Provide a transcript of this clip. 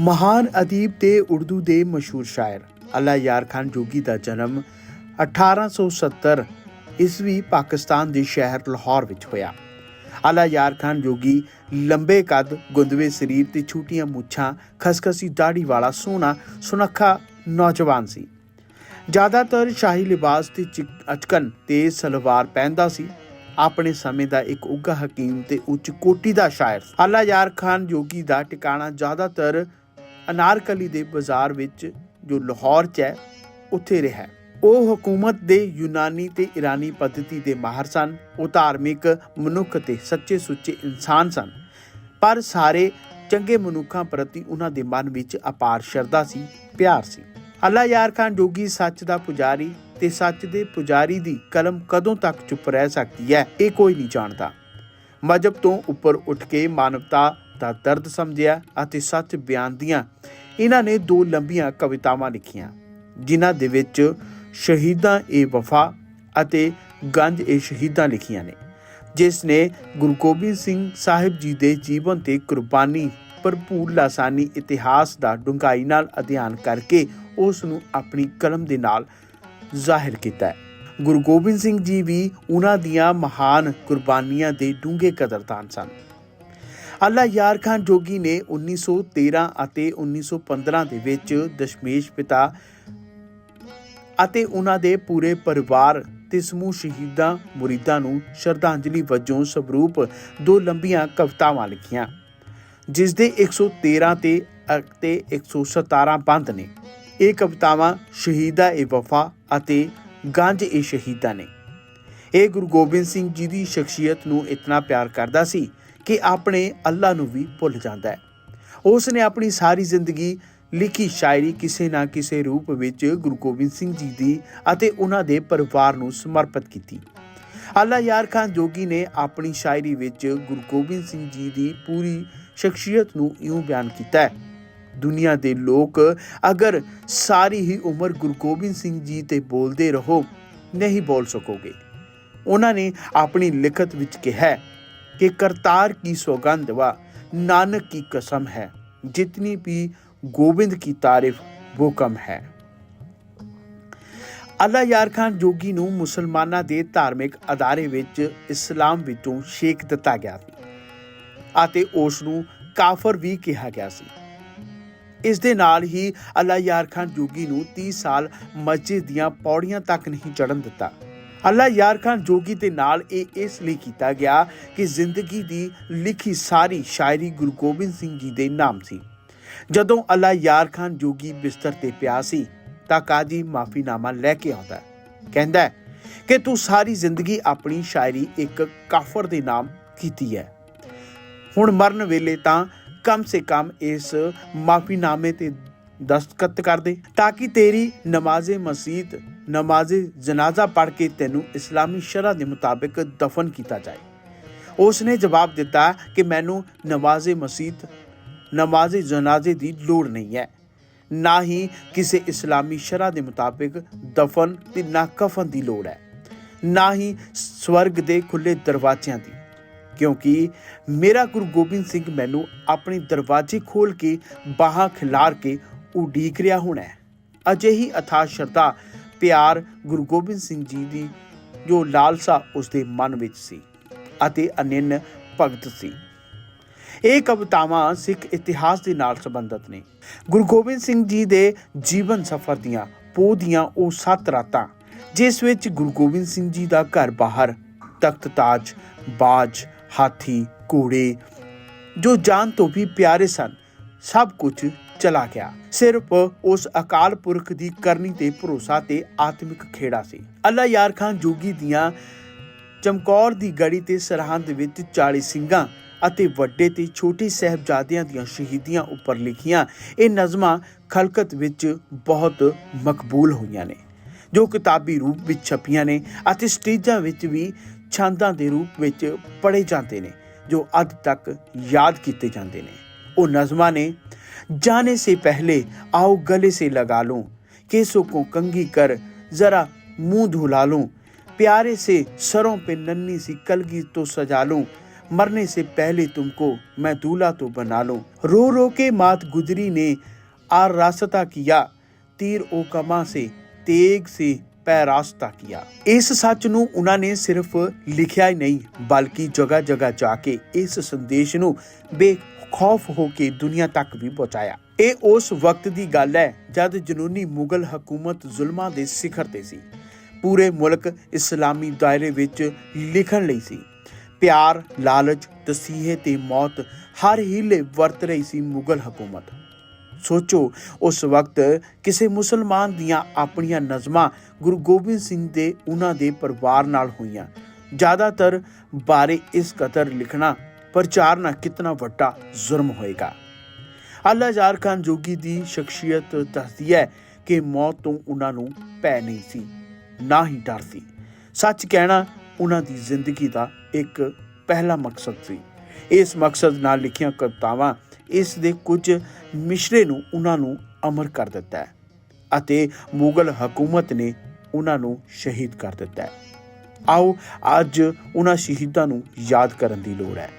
ਮਹਾਨ ਅਦੀਬ ਤੇ ਉਰਦੂ ਦੇ ਮਸ਼ਹੂਰ ਸ਼ਾਇਰ। ਅੱਲਾ ਯਾਰ ਖਾਨ ਜੋਗੀ ਦਾ ਜਨਮ 1870 ਈਸਵੀ ਪਾਕਿਸਤਾਨ ਦੇ ਸ਼ਹਿਰ ਲਾਹੌਰ ਵਿੱਚ ਹੋਇਆ। ਅੱਲਾ ਯਾਰ ਖਾਨ ਜੋਗੀ ਲੰਬੇ ਕੱਦ, ਗੁੰਦਵੇ ਸਰੀਰ ਤੇ ਛੋਟੀਆਂ ਮੁੱਛਾਂ, ਖਸਖਸੀ ਦਾੜੀ ਵਾਲਾ ਸੋਹਣਾ, ਸੁਨੱਖਾ ਨੌਜਵਾਨ ਸੀ। ਜ਼ਿਆਦਾਤਰ ਸ਼ਾਹੀ ਲਿਬਾਸ ਤੇ ਚਿਕ- ਅਚਕਨ ਤੇ ਸਲਵਾਰ ਪਹਿਨਦਾ ਸੀ। ਆਪਣੇ ਸਮੇਂ ਦਾ ਇੱਕ ਉੱਘਾ ਹਕੀਮ ਤੇ ਉੱਚ ਕੋਟੀ ਦਾ ਸ਼ਾਇਰ। ਸੀ। ਅੱਲਾ ਯਾਰ ਖਾਨ ਜੋਗੀ ਦਾ ਟਿਕਾਣਾ ਜ਼ਿਆਦਾਤਰ ਅਨਾਰਕਲੀ ਦੇ ਬਾਜ਼ਾਰ ਵਿੱਚ ਜੋ ਲਾਹੌਰ 'ਚ ਹੈ, ਉੱਥੇ ਰਿਹਾ ਉਹ ਹਕੂਮਤ ਦੇ ਯੂਨਾਨੀ ਤੇ ਇਰਾਨੀ ਪੱਧਤੀ ਦੇ ਮਾਹਰ ਸਨ। ਉਹ ਧਾਰਮਿਕ, ਮਨੁੱਖ ਤੇ ਸੱਚੇ ਸੁੱਚੇ ਇਨਸਾਨ ਸਨ। ਪਰ ਸਾਰੇ ਚੰਗੇ ਮਨੁੱਖਾਂ ਪ੍ਰਤੀ ਉਹਨਾਂ ਦੇ ਮਨ ਵਿੱਚ ਅਪਾਰ ਸ਼ਰਧਾ ਸੀ, ਪਿਆਰ ਸੀ। ਅੱਲਾ ਯਾਰ ਖਾਨ ਜੋਗੀ ਸੱਚ ਦਾ ਪੁਜਾਰੀ ਤੇ ਸੱਚ ਦੇ ਪੁਜਾਰੀ ਦੀ ਕਲਮ ਕਦੋਂ ਤੱਕ ਚੁੱਪ ਰਹਿ ਸਕਦੀ ਹੈ, ਇਹ ਕੋਈ ਨਹੀਂ ਜਾਣਦਾ। ਮਜਬ ਤੋਂ ਉੱਪਰ ਉੱਠ ਕੇ ਮਾਨਵਤਾ ਦਾ ਦਰਦ ਸਮਝਿਆ ਅਤੇ ਸੱਚ ਬਿਆਨ ਦੀਆਂ ਇਹਨਾਂ ਨੇ ਦੋ ਲੰਬੀਆਂ ਕਵਿਤਾਵਾਂ ਲਿਖੀਆਂ, ਜਿਨ੍ਹਾਂ ਦੇ ਵਿੱਚ ਸ਼ਹੀਦਾਂ ਏ ਵਫਾ ਅਤੇ ਗੰਜ ਏ ਸ਼ਹੀਦਾਂ ਲਿਖੀਆਂ ਨੇ, ਜਿਸ ਨੇ ਗੁਰੂ ਗੋਬਿੰਦ ਸਿੰਘ ਸਾਹਿਬ ਜੀ ਦੇ ਜੀਵਨ ਤੇ ਕੁਰਬਾਨੀ, ਭਰਪੂਰ ਲਾਸਾਨੀ ਇਤਿਹਾਸ ਦਾ ਡੂੰਘਾਈ ਨਾਲ ਅਧਿਐਨ ਕਰਕੇ ਉਸ ਨੂੰ ਆਪਣੀ ਕਲਮ ਦੇ ਨਾਲ ਜ਼ਾਹਿਰ ਕੀਤਾ ਹੈ। ਗੁਰੂ ਗੋਬਿੰਦ ਸਿੰਘ ਜੀ ਵੀ ਉਹਨਾਂ ਦੀਆਂ ਮਹਾਨ ਕੁਰਬਾਨੀਆਂ ਦੇ ਡੂੰਘੇ ਕਦਰਦਾਨ ਸਨ। ਅੱਲਾ ਯਾਰ ਖਾਨ ਜੋਗੀ ਨੇ 1913 ਅਤੇ 1915 ਦੇ ਵਿੱਚ ਦਸ਼ਮੇਸ਼ ਪਿਤਾ ਅਤੇ ਉਹਨਾਂ ਦੇ ਪੂਰੇ ਪਰਿਵਾਰ ਤੇ ਸਮੂਹ ਸ਼ਹੀਦਾਂ ਮੁਰੀਦਾਂ ਨੂੰ ਸ਼ਰਧਾਂਜਲੀ ਵਜੋਂ ਸਵਰੂਪ ਦੋ ਲੰਬੀਆਂ ਕਵਿਤਾਵਾਂ ਲਿਖੀਆਂ, ਜਿਸ ਦੇ 113 ਤੇ ਅਤੇ 117 ਬੰਦ ਨੇ। ਇਹ ਕਵਿਤਾਵਾਂ ਸ਼ਹੀਦਾ ਏ ਵਫਾ ਅਤੇ ਗੰਜ ਏ ਸ਼ਹੀਦਾਂ ਨੇ। ਇਹ ਗੁਰੂ ਗੋਬਿੰਦ ਸਿੰਘ ਜੀ ਦੀ ਸ਼ਖਸੀਅਤ ਨੂੰ ਇਤਨਾ ਪਿਆਰ ਕਰਦਾ ਸੀ ਕਿ ਆਪਣੇ ਅੱਲਾ ਨੂੰ ਵੀ ਭੁੱਲ ਜਾਂਦਾ ਹੈ। ਉਸ ਨੇ ਆਪਣੀ ਸਾਰੀ ਜ਼ਿੰਦਗੀ ਲਿਖੀ ਸ਼ਾਇਰੀ ਕਿਸੇ ਨਾ ਕਿਸੇ ਰੂਪ ਵਿੱਚ ਗੁਰੂ ਗੋਬਿੰਦ ਸਿੰਘ ਜੀ ਦੀ ਅਤੇ ਉਹਨਾਂ ਦੇ ਪਰਿਵਾਰ ਨੂੰ ਸਮਰਪਿਤ ਕੀਤੀ। ਅੱਲਾ ਯਾਰ ਖਾਨ ਜੋਗੀ ਨੇ ਆਪਣੀ ਸ਼ਾਇਰੀ ਵਿੱਚ ਗੁਰੂ ਗੋਬਿੰਦ ਸਿੰਘ ਜੀ ਦੀ ਪੂਰੀ ਸ਼ਖਸੀਅਤ ਨੂੰ ਇਉਂ ਬਿਆਨ ਕੀਤਾ ਹੈ, ਦੁਨੀਆ ਦੇ ਲੋਕ ਅਗਰ ਸਾਰੀ ਹੀ ਉਮਰ ਗੁਰੂ ਗੋਬਿੰਦ ਸਿੰਘ ਜੀ ਤੇ ਬੋਲਦੇ ਰਹੋ, ਨਹੀਂ ਬੋਲ ਸਕੋਗੇ। ਉਹਨਾਂ ਨੇ ਆਪਣੀ ਲਿਖਤ ਵਿੱਚ ਕਿਹਾ ਹੈ ਕਿ ਕਰਤਾਰ ਕੀ ਸੌਗੰਧ ਵਾ ਨਾਨਕ ਕੀ ਕਸਮ ਹੈ ਜਿਤਨੀ ਵੀ ਗੋਬਿੰਦ ਕੀ ਤਾਰੀਫ वो कम है ਅੱਲਾ ਯਾਰ ਖਾਨ ਜੋਗੀ ਨੂੰ ਮੁਸਲਮਾਨਾਂ ਦੇ ਧਾਰਮਿਕ ਅਦਾਰੇ ਵਿੱਚ ਇਸਲਾਮ ਵਿੱਚੋਂ ਸ਼ੇਖ ਦਿੱਤਾ ਗਿਆ ਸੀ ਅਤੇ ਉਸ ਨੂੰ ਕਾਫਰ ਵੀ ਕਿਹਾ ਗਿਆ ਸੀ ਇਸ ਦੇ ਨਾਲ ਹੀ ਅੱਲਾ ਯਾਰ ਖਾਨ ਜੋਗੀ ਨੂੰ 30 ਸਾਲ ਮਸਜਿਦ ਦੀਆਂ ਪੌੜੀਆਂ ਤੱਕ ਨਹੀਂ ਚੜਨ ਦਿੱਤਾ ਅੱਲਾ ਯਾਰ ਖਾਨ ਜੋਗੀ ਦੇ ਨਾਲ ਇਹ ਇਸ ਲਈ ਕੀਤਾ ਗਿਆ ਕਿ ਜ਼ਿੰਦਗੀ ਦੀ ਲਿਖੀ ਸਾਰੀ ਸ਼ਾਇਰੀ ਗੁਰੂ ਗੋਬਿੰਦ ਸਿੰਘ ਜੀ ਦੇ ਨਾਮ ਸੀ। ਜਦੋਂ ਅੱਲਾ ਯਾਰ ਖਾਨ ਜੋਗੀ ਬਿਸਤਰ ਤੇ ਪਿਆ ਸੀ, ਤਾਂ ਕਾਜੀ ਮਾਫੀਨਾਮਾ ਲੈ ਕੇ ਆਉਂਦਾ ਕਹਿੰਦਾ ਕਿ ਤੂੰ ਸਾਰੀ ਜ਼ਿੰਦਗੀ ਆਪਣੀ ਸ਼ਾਇਰੀ ਇੱਕ ਕਾਫਰ ਦੇ ਨਾਮ ਕੀਤੀ ਹੈ। ਹੁਣ ਮਰਨ ਵੇਲੇ ਤਾਂ ਕਮ ਸੇ ਕਮ ਇਸ ਮਾਫੀਨਾਮੇ ਤੇ ਦਸਤਖਤ ਕਰ ਦੇ ਤਾਂ ਕਿ ਤੇਰੀ ਨਮਾਜ਼ੇ ਮਸਜਿਦ, ਨਮਾਜ਼ੇ ਜਨਾਜ਼ਾ ਪੜ੍ਹ ਕੇ ਤੈਨੂੰ ਇਸਲਾਮੀ ਸ਼ਰਅ ਦੇ ਮੁਤਾਬਿਕ ਦਫਨ ਕੀਤਾ ਜਾਏ। ਉਸ ਨੇ ਜਵਾਬ ਦਿੱਤਾ ਕਿ ਮੈਨੂੰ ਨਮਾਜ਼ੇ ਮਸਜਿਦ, ਨਮਾਜ਼ੇ ਜਨਾਜ਼ੇ ਦੀ ਲੋੜ ਨਹੀਂ ਹੈ। ਨਾ ਹੀ ਕਿਸੇ ਇਸਲਾਮੀ ਸ਼ਰਅ ਦੇ ਮੁਤਾਬਿਕ ਦਫਨ ਤੇ ਨਾ ਕਫਨ ਦੀ ਲੋੜ ਹੈ। ਨਾ ਹੀ ਸਵਰਗ ਦੇ ਖੁੱਲੇ ਦਰਵਾਜ਼ਿਆਂ ਦੀ। ਕਿਉਂਕਿ ਮੇਰਾ ਗੁਰੂ ਗੋਬਿੰਦ ਸਿੰਘ ਮੈਨੂੰ ਆਪਣੇ ਦਰਵਾਜ਼ੇ ਖੋਲ ਕੇ ਬਾਹਾਂ ਖਿਲਾਰ ਕੇ ਉਡੀਕ ਰਿਹਾ ਹੋਣਾ ਹੈ। ਅਜਿਹੀ ਅਥਾਹ ਸ਼ਰਧਾ ਪਿਆਰ ਗੁਰੂ ਗੋਬਿੰਦ ਸਿੰਘ ਜੀ ਦੀ ਜੋ ਲਾਲਸਾ ਉਸ ਦੇ ਮਨ ਵਿੱਚ ਸੀ ਅਤੇ ਅਨਿੰਨ ਭਗਤ ਸੀ। ਇਹ ਕਵਿਤਾਵਾਂ ਸਿੱਖ ਇਤਿਹਾਸ ਦੇ ਨਾਲ ਸੰਬੰਧਿਤ ਨੇ। ਗੁਰੂ ਗੋਬਿੰਦ ਸਿੰਘ ਜੀ ਦੇ ਜੀਵਨ ਸਫਰ ਦੀਆਂ ਪੋਹ ਦੀਆਂ ਉਹ ਸੱਤ ਰਾਤਾਂ, ਜਿਸ ਵਿੱਚ ਗੁਰੂ ਗੋਬਿੰਦ ਸਿੰਘ ਜੀ ਦਾ ਘਰ ਬਾਹਰ, ਤਖਤ ਤਾਜ, ਬਾਜ, ਹਾਥੀ, ਘੋੜੇ, ਜੋ ਜਾਨ ਤੋਂ ਵੀ ਪਿਆਰੇ ਸਨ, ਸਭ ਕੁਝ ਚਲਾ ਗਿਆ। ਸਿਰਫ ਉਸ ਅਕਾਲ ਪੁਰਖ ਦੀ ਕਰਨੀ ਤੇ ਭਰੋਸਾ ਤੇ ਆਤਮਿਕ ਖੇੜਾ ਸੀ। ਅੱਲਾ ਯਾਰ ਖਾਨ ਜੋਗੀ ਦੀਆਂ ਚਮਕੌਰ ਦੀ ਗੜੀ ਤੇ ਸਰਹੰਦ ਵਿੱਚ 40 ਸਿੰਘਾਂ ਅਤੇ ਵੱਡੇ ਤੇ ਛੋਟੇ ਸਹਿਬਜ਼ਾਦਿਆਂ ਦੀਆਂ ਸ਼ਹੀਦੀਆਂ ਉੱਪਰ ਲਿਖੀਆਂ ਇਹ ਨਜ਼ਮਾਂ ਖਲਕਤ ਵਿੱਚ ਬਹੁਤ ਮਕਬੂਲ ਹੋਈਆਂ ਨੇ, ਜੋ ਕਿਤਾਬੀ ਰੂਪ ਵਿੱਚ ਛਪੀਆਂ ਨੇ ਅਤੇ ਸਟੇਜਾਂ ਵਿੱਚ ਵੀ ਛੰਦਾਂ ਦੇ ਰੂਪ ਵਿੱਚ ਪੜ੍ਹੇ ਜਾਂਦੇ ਨੇ, ਜੋ ਅੱਜ ਤੱਕ ਯਾਦ ਕੀਤੇ ਜਾਂਦੇ ਨੇ। ਉਹ ਨਜ਼ਮਾਂ ਨੇ जाने से पहले आओ गले से लगा लूं केसों को कंगी कर जरा मुंह धुला लूं प्यारे से सरों पे नन्ही सी कलगी तो सजा लूं मरने से पहले तुमको मैं दूल्हा तो बना लूं रो रो के मात गुजरी ने आर रास्ता किया तीर ओ कमा से तेग से ਪੈਰਾਸਤਾ ਕੀਆ ਇਸ ਸੱਚ ਨੂੰ ਉਹਨਾਂ ਨੇ ਸਿਰਫ ਲਿਖਿਆ ਹੀ ਨਹੀਂ ਬਲਕਿ ਜਗ੍ਹਾ ਜਗ੍ਹਾ ਜਾ ਕੇ ਇਸ ਸੰਦੇਸ਼ ਨੂੰ ਖੌਫ ਹੋ ਕੇ ਦੁਨੀਆ ਤੱਕ ਵੀ ਪਹੁੰਚਾਇਆ। ਇਹ ਉਸ ਵਕਤ ਦੀ ਗੱਲ ਹੈ ਜਦ ਜਨੂਨੀ ਮੁਗਲ ਹਕੂਮਤ ਜ਼ੁਲਮਾਂ ਦੇ ਸਿਖਰ ਤੇ ਸੀ। ਪੂਰੇ ਮੁਲਕ ਇਸਲਾਮੀ ਦਾਇਰੇ ਵਿੱਚ ਲਿਖਣ ਲਈ ਸੀ। ਪਿਆਰ, ਲਾਲਚ, ਤਸੀਹੇ ਤੇ ਮੌਤ ਹਰ ਹੀਲੇ ਵਰਤ ਰਹੀ ਸੀ ਮੁਗਲ ਹਕੂਮਤ। ਸੋਚੋ, ਉਸ ਵਕਤ ਕਿਸੇ ਮੁਸਲਮਾਨ ਦੀਆਂ ਆਪਣੀਆਂ ਨਜ਼ਮਾਂ ਗੁਰੂ ਗੋਬਿੰਦ ਸਿੰਘ ਦੇ ਉਹਨਾਂ ਦੇ ਪਰਿਵਾਰ ਨਾਲ ਹੋਈਆਂ। ਜ਼ਿਆਦਾਤਰ ਬਾਰੇ ਇਸ ਕਦਰ ਲਿਖਣਾ ਪ੍ਰਚਾਰਨਾ ਕਿਤਨਾ ਵੱਡਾ ਜ਼ੁਰਮ ਹੋਏਗਾ। ਅੱਲਾ ਯਾਰ ਖਾਨ ਜੋਗੀ ਦੀ ਸ਼ਖਸੀਅਤ ਦੱਸਦੀ ਹੈ ਕਿ ਮੌਤ ਤੋਂ ਉਹਨਾਂ ਨੂੰ ਭੈ ਨਹੀਂ ਸੀ, ਨਾ ਹੀ ਡਰ ਸੀ। ਸੱਚ ਕਹਿਣਾ, ਉਹਨਾਂ ਦੀ ਜ਼ਿੰਦਗੀ ਦਾ ਇੱਕ ਪਹਿਲਾ ਮਕਸਦ ਸੀ। ਇਸ ਮਕਸਦ ਨਾਲ ਲਿਖੀਆਂ ਕਵਿਤਾਵਾਂ ਇਸ ਦੇ ਕੁਝ ਮਿਸ਼ਰੇ ਨੂੰ ਉਹਨਾਂ ਨੂੰ ਅਮਰ ਕਰ ਦਿੱਤਾ ਹੈ ਅਤੇ ਮੁਗਲ ਹਕੂਮਤ ਨੇ ਉਹਨਾਂ ਨੂੰ ਸ਼ਹੀਦ ਕਰ ਦਿੱਤਾ ਹੈ। ਆਓ ਅੱਜ ਉਹਨਾਂ ਸ਼ਹੀਦਾਂ ਨੂੰ ਯਾਦ ਕਰਨ ਦੀ ਲੋੜ ਹੈ।